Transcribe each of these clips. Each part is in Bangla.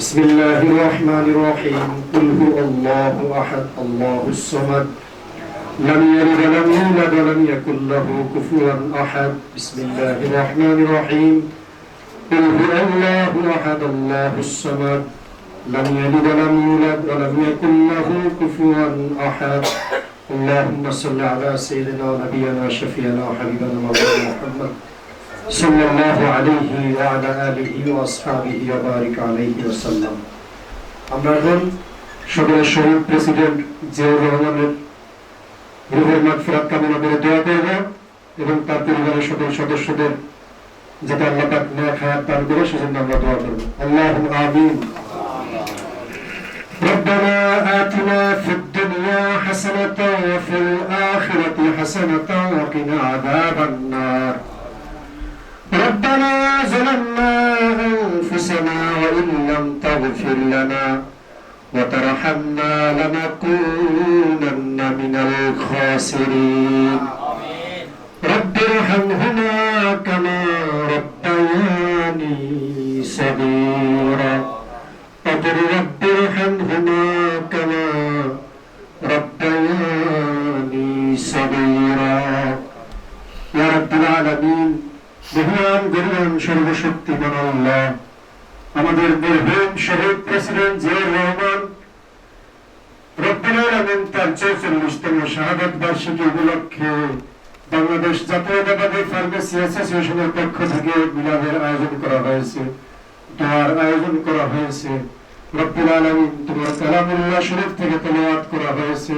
بسم الله الرحمن الرحيم. قل هو الله أحد الله الصمد. لم يلد ولم يولد ولم يكن له كفوا أحد. بسم الله الرحمن الرحيم. قل هو الله أحد الله الصمد. لم يلد ولم يولد ولم يكن له كفوا أحد. اللهم صل على سيدنا ونبينا وشفينا وحبيبنا محمد. صلى الله عليه وعلى آله وأصحابه وبارك عليه وسلم আমরা এখন সকলের শহীদ প্রেসিডেন্ট জিয়াউর রহমানের রুহের মাগফিরাত কামনা করে দোয়া করব এবং তার পরিবারের সকল সদস্যদের যাতে আল্লাহ পাক নেক হায়াত দান করে সেজন্য আমরা দোয়া করব আল্লাহুম আমিন ربنا آتنا في الدنيا حسنة وفي الآخرة حسنة وقنا عذاب النار ربنا ظلمنا أنفسنا وإن لم تغفر لنا وترحمنا لنكونن من الخاسرين. رب ارحمهما كما সর্বশক্তিমান আল্লাহ আমাদের মরহুম শহীদ প্রেসিডেন্ট জিয়াউর রহমান রব্বুল আলামিন তার চৌচল্লিশতম শাহাদাত বার্ষিকী উপলক্ষে বাংলাদেশ জাতীয়তাবাদী ফার্মেসি অ্যাসোসিয়েশনের পক্ষ থেকে মিলাদের আয়োজন করা হয়েছে। দোয়ার আয়োজন করা হয়েছে। রব্বুল আলামিন তোমার কালামুল্লাহ শরীফ থেকে তেলাওয়াত করা হয়েছে।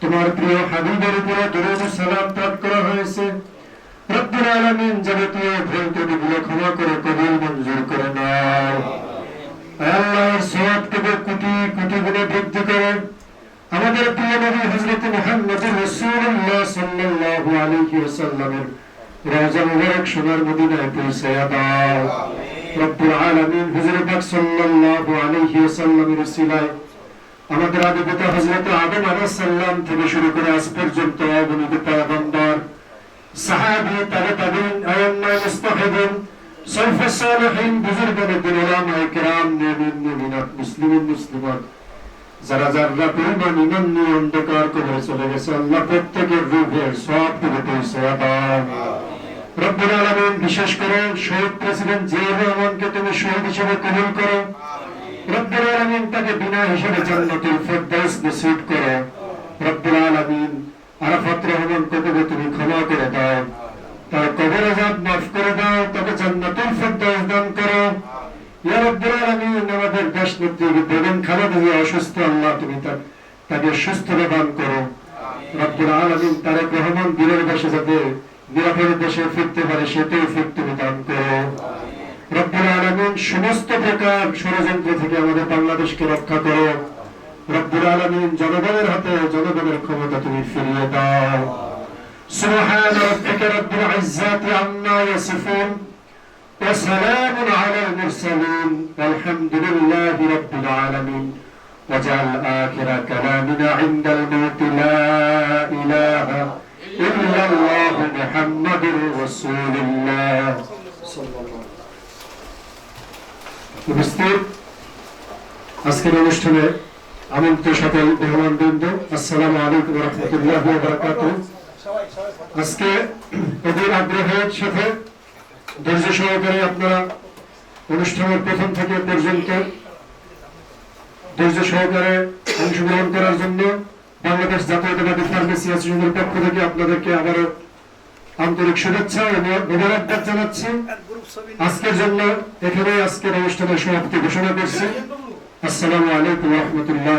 তোমার প্রিয় হাবিবের উপরে দরুদ সালাম পাঠ করা হয়েছে। রব্বুল আলামিন যাবতীয় ভুল ত্রুটিগুলো ক্ষমা করে কবুল মঞ্জুর করে নাও আল্লাহর সওয়াব থেকে কোটি কোটি গুণে বৃদ্ধি করে আমাদের প্রিয় নবী হযরত মুহাম্মদ রাসূলুল্লাহ সাল্লাল্লাহু আলাইহি ওয়াসাল্লামের রওজা মুবারক সোনার মদিনায় পৌঁছায়া দাও। রব্বুল আলামিন হুজুর পাক সাল্লাল্লাহু আলাইহি ওয়াসাল্লামের উসিলায় আমাদের আদি পিতা হযরত আদম আলাইহিস সালাম থেকে শুরু করে আজ পর্যন্ত অগণিত তাবে তাবিন আয়াম্মা মুস্তাহিদিন সলফ সালিহিন বুজুর্গানে দিন উলামায়ে কিরাম মুমিন মুমিনাত মুসলিমিন মুসলিমাত। যারা যারা পরিমাণ ইমান নিয়ে অন্ধকার করে চলে গেছে, আল্লাহ প্রত্যেকের রূপের সব দাও রব্বুল আলামিন বিশেষ করে শহীদ প্রেসিডেন্ট জিয়াউর রহমানকে তুমি শহীদ হিসেবে কবুল করো। রব্বুল আলামিন তাকে বিনা হিসেবে জান্নাতুল ফেরদাউস নসিব করো। রব্বুল আলামিন আরাফাত রহমান কবিকে তুমি ক্ষমা করে দাও তার কবর আজাব মাফ করে দাও তাকে জান্নাতুল ফেরদাউস দান করো ইয়া রব্বুল আলামিন আমাদের দেশ নেত্রী বেগম খালেদা জিয়া অসুস্থ আল্লাহ তুমি তার- তাকে সুস্থতা দান করো রব্বুল আলামিন তারেক রহমান দিনের বসে যাতে নিরাপদে দেশে ফিরতে পারে সেটাই ফির তুমি দান করো রব্বুল আলামিন সমস্ত প্রকার ষড়যন্ত্র থেকে আমাদের বাংলাদেশকে রক্ষা করো রব্বুল আলামিন জনগণের হাতে জনগণের ক্ষমতা তুমি ফিরিয়ে দাও سبحان ربك رب العزة عما يصفون وسلام على المرسلين والحمد لله رب العالمين واجعل آخر كلامنا عند الموت لا إله إلا الله محمد رسول الله صلى الله উপস্থিত আজকের অনুষ্ঠানে আমন্ত্রিত সকল মেহমান বৃন্দ আসসালামু আলাইকুম রহমতুল্লাহ বারাকাতু আজকে অধীর আগ্রহের সাথে ধৈর্য সহকারে আপনারা অনুষ্ঠানের প্রথম থেকে পর্যন্ত ধৈর্য সহকারে অংশগ্রহণ করার জন্য বাংলাদেশ জাতীয়তাবাদী ফার্মেসি অ্যাসোসিয়েশনের পক্ষ থেকে আপনাদেরকে আবারও আন্তরিক শুভেচ্ছা ও মোবারকবাদ জানাচ্ছি। আজকের জন্য এখানে আজকের অনুষ্ঠানের সমাপ্তি ঘোষণা করছি। আসসালামু আলাইকুম রহমতুল্লাহ